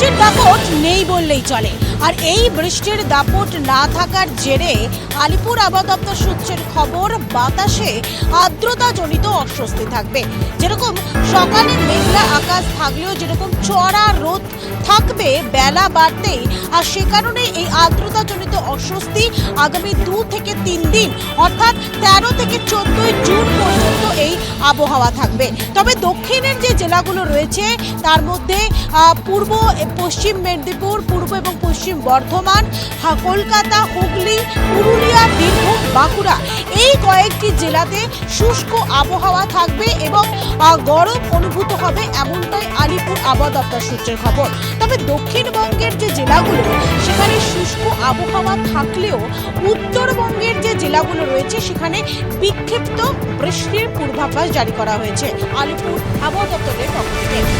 বৃষ্টির দাপট নেই বললেই চলে। আর এই বৃষ্টির দাপট না থাকার জেরে আলিপুর আবহাওয়া সূত্রের খবর, বাতাসে আর্দ্রতাজনিত অস্বস্তি থাকবে। যেরকম সকালে মেঘলা আকাশ থাকলেও যেরকম চড়া রোদ থাকবে, বেলা বাড়তেই আর সে কারণে এই আর্দ্রতাজনিত অস্বস্তি আগামী দু থেকে তিন দিন, অর্থাৎ তেরো থেকে চোদ্দই জুন আবহাওয়া থাকবে। তবে দক্ষিণের যে জেলাগুলো রয়েছে, তার মধ্যে পূর্ব পশ্চিম মেদিনীপুর, পূর্ব এবং পশ্চিম বর্ধমান কলকাতা, হুগলি, পুরুলিয়া, বীরভূম, বাঁকুড়া এই কয়েকটি জেলাতে শুষ্ক আবহাওয়া থাকবে এবং গরম অনুভূত হবে এমনটাই আলিপুর আবহাওয়া দপ্তর সূত্রের খবর। তবে দক্ষিণবঙ্গের যে জেলাগুলো, সেখানে আবহাওয়া থাকলেও উত্তরবঙ্গের যে জেলাগুলো রয়েছে, সেখানে বিক্ষিপ্ত বৃষ্টির পূর্বাভাস জারি করা হয়েছে। আলিপুর আবহাওয়া দপ্তরের পক্ষ থেকে।